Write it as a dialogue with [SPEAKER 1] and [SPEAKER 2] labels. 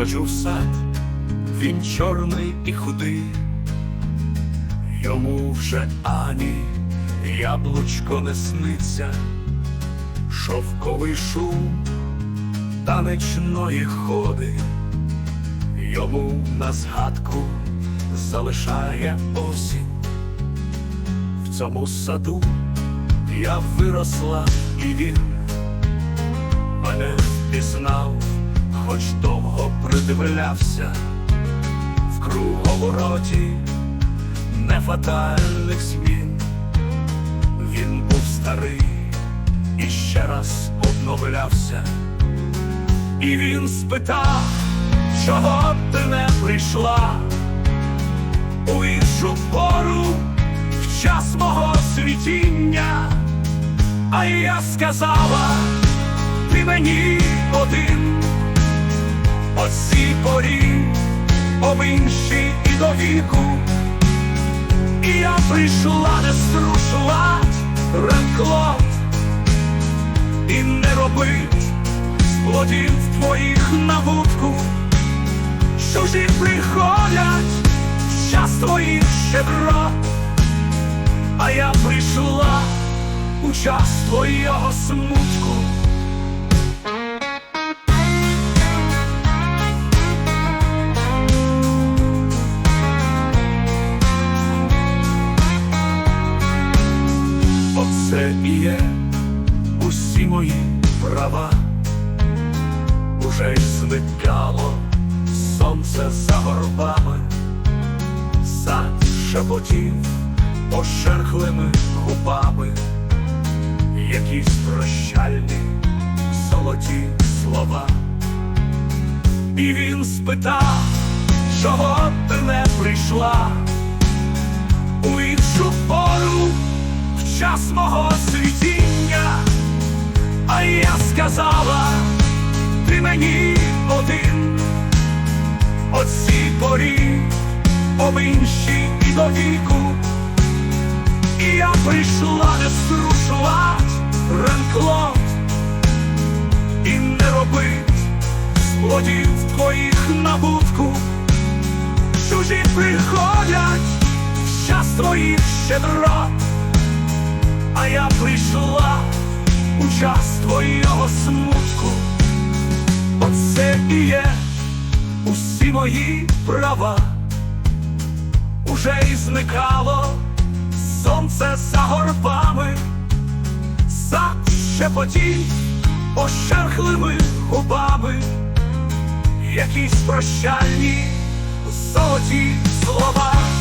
[SPEAKER 1] Приходжу в сад, він чорний і худий, йому вже ані яблучко не сниться, шовковий шум танечної ходи, йому на згадку залишає осінь. В цьому саду я виросла і він мене впізнав, хоч довго придивлявся в круговороті нефатальних змін. Він був старий і ще раз обновлявся. І він спитав, чого ти не прийшла у іншу пору в час мого світіння, а я сказала, ти мені один, оці порі, об іншій і до віку, і я прийшла не струшувати ранклот і не робить з плодів твоїх набутку, що ж приходять в час твоїх щедрот, а я прийшла у час твоєго смутку. Оце і є усі мої права, уже й зникало сонце за горбами, сад шепотів ошерхлими губами, якісь прощальні золоті слова. І він спитав, чого ти не прийшла? У іншу пору в час мого я сказала, ти мені один, оці порі, об іншій і до віку, і я прийшла не струшувати ранклот і не робить з плодів твоїх набутку, чужі приходять в час твоїх щедрот, а я прийшла час твоєго смутку. Оце і є усі мої права, уже й зникало сонце за горбами, сад шепотів ошерхлими губами, якісь прощальні золоті слова.